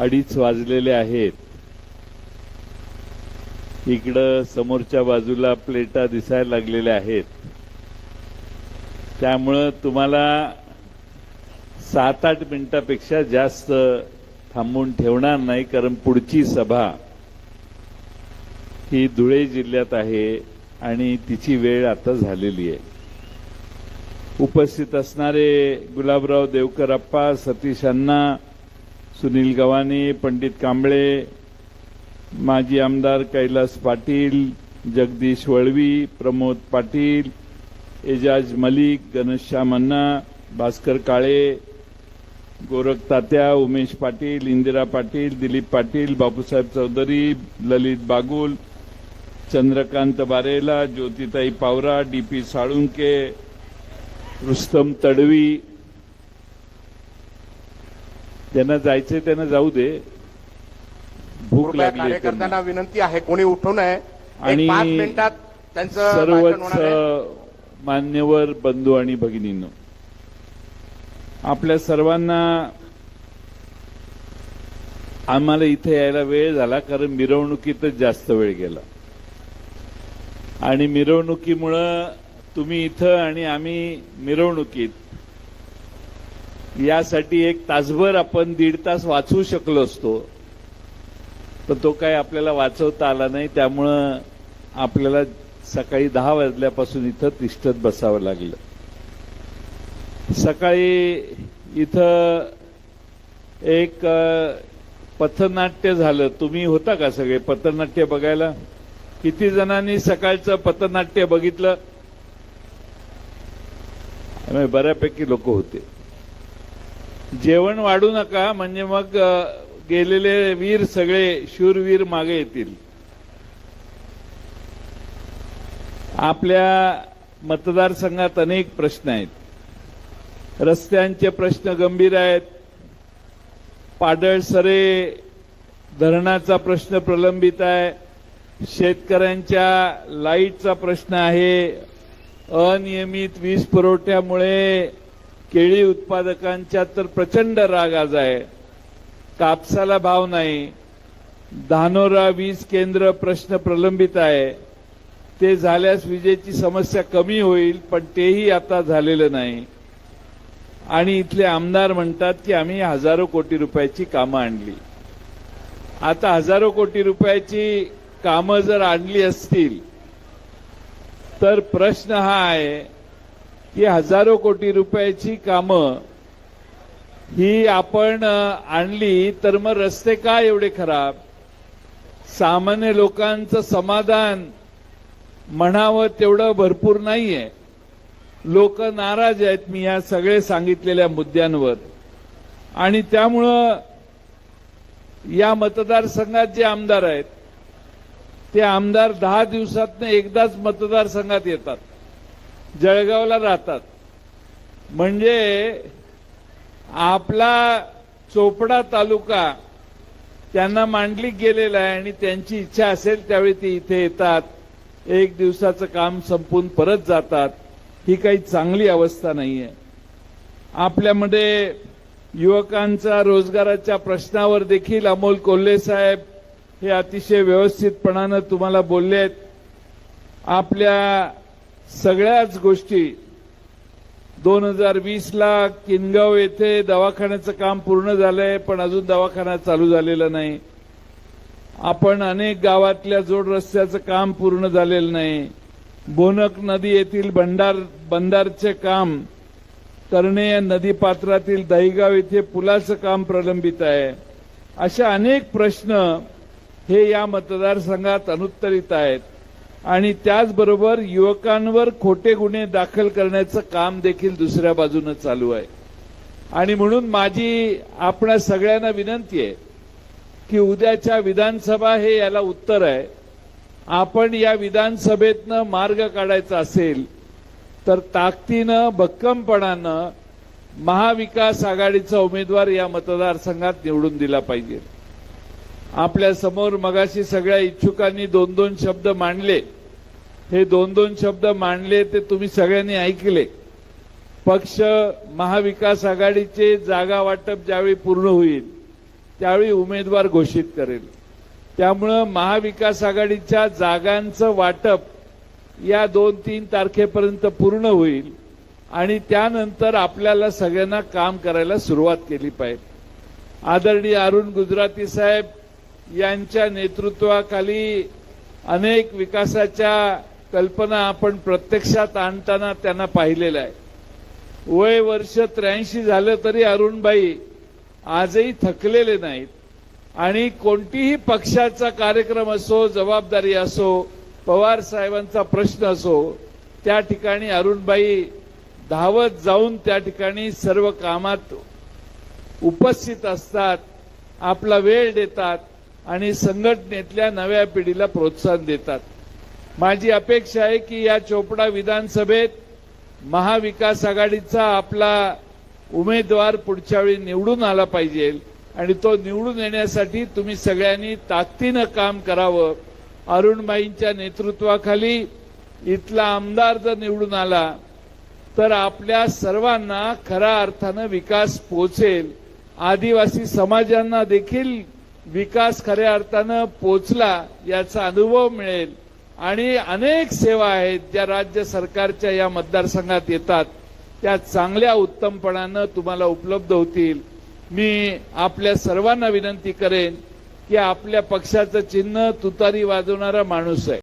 अडीच वाजलेले आहेत. इकडं समोरच्या बाजूला प्लेटा दिसायला लागलेल्या आहेत. त्यामुळं तुम्हाला सात आठ मिनिटापेक्षा जास्त थांबून ठेवणार नाही कारण पुढची सभा ही धुळे जिल्ह्यात आहे आणि तिची वेळ आता झालेली आहे. उपस्थित असणारे गुलाबराव देवकरप्पा सतीश अण्णा सुनील गव्हाणे पंडित कांबळे माजी आमदार कैलास पाटील जगदीश वळवी प्रमोद पाटील एजाज मलिक घनश्याम अण्णा भास्कर काळे गोरख तात्या उमेश पाटील इंदिरा पाटील दिलीप पाटील बापूसाहेब चौधरी ललित बागुल चंद्रकांत बारेला ज्योतिताई पावरा डी पी साळुंके रुस्तम तडवी त्यांना जायचंय त्यांना जाऊ दे. भूक लागली त्यांना. कार्यकर्त्यांना विनंती आहे कोणी उठू नये. आणि एक पाच मिनिटात त्यांचं भाषण सर्वच मान्यवर बंधू आणि भगिनींनो आपल्या सर्वांना आम्हाला इथे यायला वेळ झाला कारण मिरवणुकीतच जास्त वेळ गेला. आणि मिरवणुकीमुळं तुम्ही इथं आणि आम्ही मिरवणुकीत यासाठी एक तासभर आपण दीड तास वाचू शकलो असतो. पण तो काय आपल्याला वाचवता आला नाही त्यामुळं आपल्याला सकाळी दहा वाजल्यापासून इथं तिष्ठत बसावं लागलं. सकाळी इथं एक पथनाट्य झालं. तुम्ही होता का सगळे पथनाट्य बघायला? किती जणांनी सकाळचं पथनाट्य बघितलं? बऱ्यापैकी लोक होते. जेवण वाढू नका म्हणजे मग गेलेले वीर सगळे शूरवीर मागे येतील. आपल्या मतदारसंघात अनेक प्रश्न आहेत. रस्त्यांचे प्रश्न गंभीर आहेत. पाडळसरे धरणाचा प्रश्न प्रलंबित आहे. शेतकऱ्यांच्या लाईटचा प्रश्न आहे. अनियमित वीज पुरवठ्यामुळे केळी उत्पादकांच्या तर प्रचंड राग आज आहे. कापसाला भाव नाही. धानोरा वीज केंद्र प्रश्न प्रलंबित आहे. ते झाल्यास विजेची समस्या कमी होईल पण तेही आता झालेलं नाही. आणि इथले आमदार म्हणतात की आम्ही हजारो कोटी रुपयाची कामं आणली. आता हजारो कोटी रुपयाची कामं जर आणली असतील तर प्रश्न हा आहे की हजारो कोटी रुपयाची कामं ही आपण आणली तर मग रस्ते का एवढे खराब? सामान्य लोकांचं समाधान म्हणावं तेवढं भरपूर नाहीये. लोक नाराज आहेत मी या सगळे सांगितलेल्या मुद्द्यांवर. आणि त्यामुळं या मतदारसंघात जे आमदार आहेत ते आमदार दहा दिवसातनं एकदाच मतदारसंघात येतात. जळगावला राहतात. म्हणजे आपला चोपडा तालुका त्यांना मांडली गेलेला आहे आणि त्यांची इच्छा असेल त्यावेळी ते इथे येतात. एक दिवसाचं काम संपून परत जातात. ही काही चांगली अवस्था नाहीये. आपल्यामध्ये युवकांचा रोजगाराच्या प्रश्नावर देखील अमोल कोल्हे साहेब हे अतिशय व्यवस्थितपणानं तुम्हाला बोलले आहेत आपल्या सगळ्याच गोष्टी. दोन हजार वीसला किनगाव येथे दवाखान्याचं काम पूर्ण झालंय पण अजून दवाखाना चालू झालेला नाही. आपण अनेक गावातल्या जोड रस्त्याचं काम पूर्ण झालेलं नाही. बोनक नदी येथील भंडार बंदारचे काम. करणे या नदीपात्रातील दहीगाव येथे पुलाचं काम प्रलंबित आहे. अशा अनेक प्रश्न हे या मतदारसंघात अनुत्तरित आहेत. आणि त्याचबरोबर युवकांवर खोटे गुन्हे दाखल करण्याचं काम देखील दुसऱ्या बाजूनं चालू आहे. आणि म्हणून माझी आपणा सगळ्यांना विनंती आहे की उद्याच्या विधानसभा हे याला उत्तर आहे. आपण या विधानसभेतनं मार्ग काढायचा असेल तर ताकदीनं भक्कमपणानं महाविकास आघाडीचा उमेदवार या मतदारसंघात निवडून दिला पाहिजे. आपल्यासमोर मगाशी सगळ्या इच्छुकांनी दोन दोन शब्द मांडले. हे दोन दोन शब्द मांडले ते तुम्ही सगळ्यांनी ऐकले. पक्ष महाविकास आघाडीचे जागा वाटप ज्यावेळी पूर्ण होईल त्यावेळी उमेदवार घोषित करेल. त्यामुळं महाविकास आघाडीच्या जागांचं वाटप या दोन तीन तारखेपर्यंत पूर्ण होईल आणि त्यानंतर आपल्याला सगळ्यांना काम करायला सुरुवात केली पाहिजे. आदरणीय अरुण गुजराती साहेब यांच्या नेतृत्वाखाली अनेक विकासाच्या कल्पना आपण प्रत्यक्षात आणताना त्यांना पाहिलेलं आहे वय वर्ष त्र्याऐंशी झालं तरी अरुणबाई आजही थकलेले नाहीत. आणि कोणतीही पक्षाचा कार्यक्रम असो जबाबदारी असो पवार साहेबांचा प्रश्न असो त्या ठिकाणी अरुणबाई धावत जाऊन त्या ठिकाणी सर्व कामात उपस्थित असतात आपला वेळ देतात आणि संघटनेतल्या नव्या पिढीला प्रोत्साहन देतात. माझी अपेक्षा आहे की या चोपडा विधानसभेत महाविकास आघाडीचा आपला उमेदवार पुढच्या वेळी निवडून आला पाहिजे आणि तो निवडून येण्यासाठी तुम्ही सगळ्यांनी ताकदीनं काम करावं. अरुणबाईंच्या नेतृत्वाखाली इथला आमदार जर निवडून आला तर आपल्या सर्वांना खऱ्या अर्थानं विकास पोचेल आदिवासी समाजांना देखील विकास खऱ्या अर्थानं पोचला याचा अनुभव मिळेल. आणि अनेक सेवा आहेत ज्या राज्य सरकारच्या या मतदारसंघात येतात. त्या चांगल्या उत्तमपणानं तुम्हाला उपलब्ध होतील. मी आपल्या सर्वांना विनंती करेन की आपल्या पक्षाचं चिन्ह तुतारी वाजवणारा माणूस आहे.